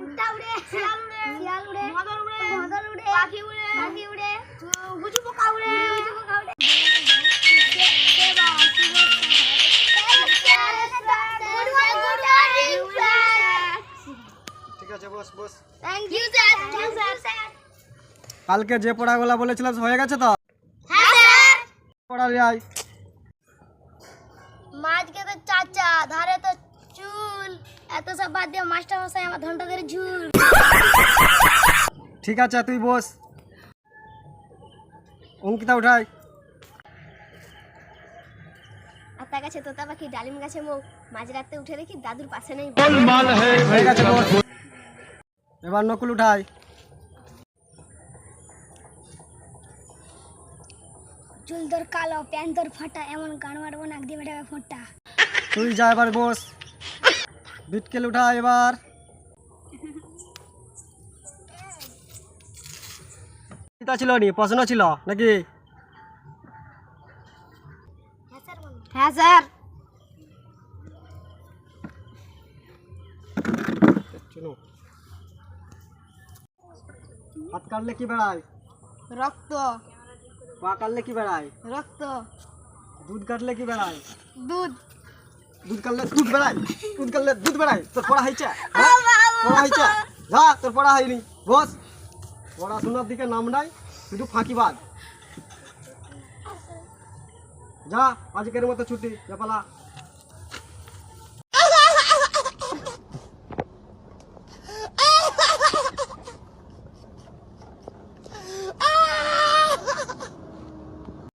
উড়টা উড়ে শিয়াল উড়ে শিয়াল উড়ে মাদল উড়ে মাদল উড়ে পাখি উড়ে পাখি উড়ে গুজু পোকা উড়ে গুজু পোকা উড়ে ঠিক আছে বস বস। Thank you sir thank you sir কালকে যে পড়াগুলো বলেছিলাম হয়ে গেছে তো? হ্যাঁ স্যার পড়া আয়। মাঝকে তো চাচা ধারে তো এত সব বাদ দিয়ে মাস্টার মশাই আমার ঘণ্টা ধরে ঝুল। ঠিক আছে তুই বস। অঙ্কিতা উঠাই। আর তার কাছে তোতা পাখি ডালিম গাছে মৌ মাঝ রাতে উঠে দেখি দাদুর পাশে নেই। হয়ে গেছে বস। এবার নকুল উঠাই। চুল তোর কালো প্যান্ট তোর ফাটা এমন গান মারবো নাক দিয়ে বেটাবে ফোঁটা। তুই যা এবার বস। বিটকেল উঠা এবার কিতা ছিল নি প্রশ্ন ছিল নাকি হ্যাঁ স্যার চলো হাত কাটলে কি বেড়ায় রক্ত পা কাটলে কি বেড়ায় রক্ত দুধ কাটলে কি বেড়ায় দুধ দুধ কাটলে দুধ বেড়ায় দুধ কাটলে দুধ বেড়ায়। তোর পড়া হয়েছে? হ্যাঁ? পড়া হয়েছে? যা তোর পড়া হয়নি। বস। পড়াশোনার দিকে নাম নাই শুধু ফাঁকিবাদ যা আজকের মতো ছুটি। যা পালা।